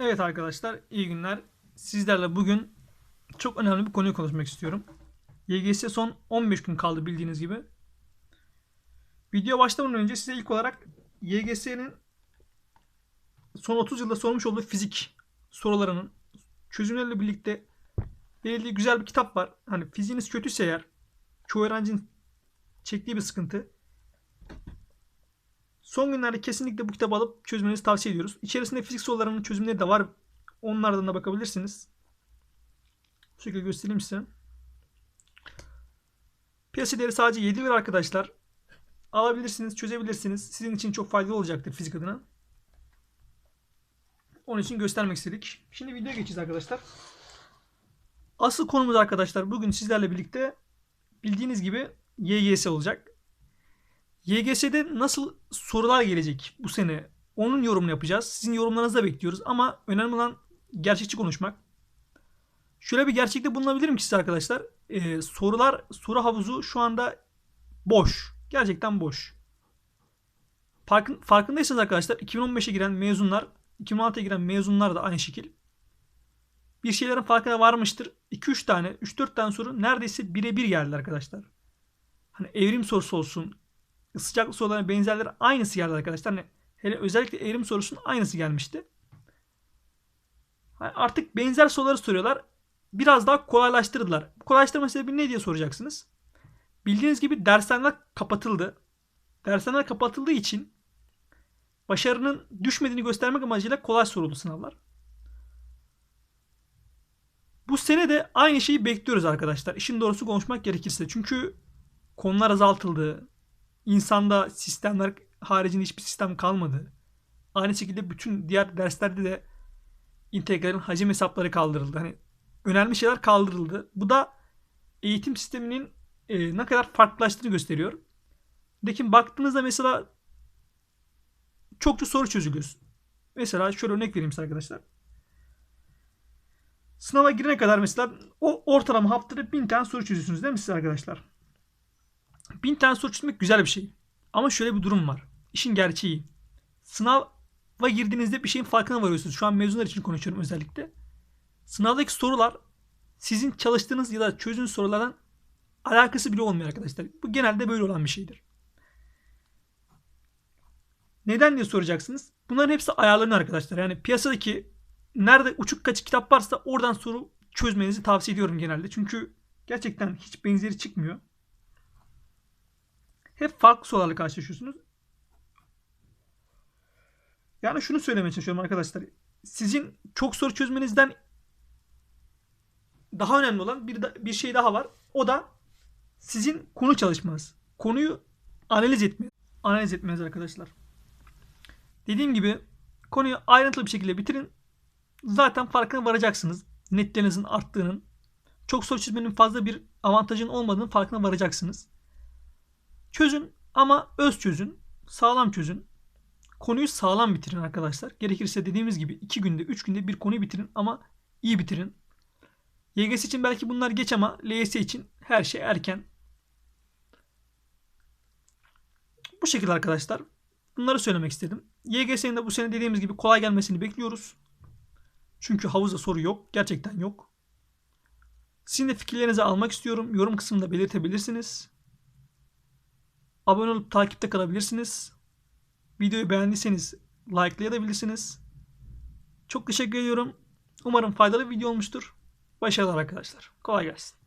Evet arkadaşlar, iyi günler. Sizlerle bugün çok önemli bir konuyu konuşmak istiyorum. YGS son 15 gün kaldı bildiğiniz gibi. Video başlamadan önce size ilk olarak YGS'nin son 30 yılda sormuş olduğu fizik sorularının çözümleriyle birlikte verildiği güzel bir kitap var. Hani fiziğiniz kötüyse eğer çoğu öğrencinin çektiği bir sıkıntı. Son günlerde kesinlikle bu kitabı alıp çözmenizi tavsiye ediyoruz. İçerisinde fizik sorularının çözümleri de var. Onlardan da bakabilirsiniz. Bu şekilde göstereyim size. Piyasa değeri sadece 7 lira arkadaşlar. Alabilirsiniz, çözebilirsiniz. Sizin için çok faydalı olacaktır fizik adına. Onun için göstermek istedik. Şimdi videoya geçeceğiz arkadaşlar. Asıl konumuz arkadaşlar bugün sizlerle birlikte bildiğiniz gibi YGS olacak. YGS'de nasıl sorular gelecek bu sene? Onun yorumunu yapacağız. Sizin yorumlarınızı da bekliyoruz ama önemli olan gerçekçi konuşmak. Şöyle bir gerçekte bulunabilirim ki size arkadaşlar. Ee, sorular, soru havuzu şu anda boş. Gerçekten boş. Farkın, farkındaysanız arkadaşlar 2015'e giren mezunlar, 2016'ya giren mezunlar da aynı şekil. Bir şeylerin farkına varmıştır. 2-3 tane, 3-4 tane soru neredeyse birebir geldi arkadaşlar. Hani evrim sorusu olsun, sıcaklık sorularına benzerleri aynısı geldi arkadaşlar. Hani hele özellikle evrim sorusunun aynısı gelmişti. Hani artık benzer soruları soruyorlar. Biraz daha kolaylaştırdılar. Kolaylaştırma sebebi ne diye soracaksınız. Bildiğiniz gibi dershaneler kapatıldı. Dershaneler kapatıldığı için başarının düşmediğini göstermek amacıyla kolay soruldu sınavlar. Bu sene de aynı şeyi bekliyoruz arkadaşlar. İşin doğrusu konuşmak gerekirse. Çünkü konular azaltıldı. İnsanda sistemler haricinde hiçbir sistem kalmadı. Aynı şekilde bütün diğer derslerde de integralin hacim hesapları kaldırıldı. Hani önemli şeyler kaldırıldı. Bu da eğitim sisteminin e, ne kadar farklılaştığını gösteriyor. Lakin baktığınızda mesela çokça soru çözülüyor. Mesela şöyle örnek vereyim size arkadaşlar. Sınava girene kadar mesela o ortalama haftada bin tane soru çözüyorsunuz değil mi siz arkadaşlar? Bin tane soru çözmek güzel bir şey. Ama şöyle bir durum var. İşin gerçeği. Sınava girdiğinizde bir şeyin farkına varıyorsunuz. Şu an mezunlar için konuşuyorum özellikle. Sınavdaki sorular sizin çalıştığınız ya da çözdüğünüz sorulardan alakası bile olmuyor arkadaşlar. Bu genelde böyle olan bir şeydir. Neden diye soracaksınız. Bunların hepsi ayarlanıyor arkadaşlar. Yani piyasadaki nerede uçuk kaçık kitap varsa oradan soru çözmenizi tavsiye ediyorum genelde. Çünkü gerçekten hiç benzeri çıkmıyor. Hep farklı sorularla karşılaşıyorsunuz. Yani şunu söylemeye çalışıyorum arkadaşlar. Sizin çok soru çözmenizden daha önemli olan bir, bir şey daha var. O da sizin konu çalışmanız. Konuyu analiz etmeniz. Analiz etmeniz arkadaşlar. Dediğim gibi konuyu ayrıntılı bir şekilde bitirin. Zaten farkına varacaksınız. Netlerinizin arttığının, çok soru çözmenin fazla bir avantajın olmadığının farkına varacaksınız. Çözün ama öz çözün. Sağlam çözün. Konuyu sağlam bitirin arkadaşlar. Gerekirse dediğimiz gibi 2 günde 3 günde bir konuyu bitirin ama iyi bitirin. YGS için belki bunlar geç ama LYS için her şey erken. Bu şekilde arkadaşlar. Bunları söylemek istedim. YGS'nin de bu sene dediğimiz gibi kolay gelmesini bekliyoruz. Çünkü havuzda soru yok. Gerçekten yok. Sizin de fikirlerinizi almak istiyorum. Yorum kısmında belirtebilirsiniz. Abone olup takipte kalabilirsiniz. Videoyu beğendiyseniz likelayabilirsiniz. Çok teşekkür ediyorum. Umarım faydalı bir video olmuştur. Başarılar arkadaşlar. Kolay gelsin.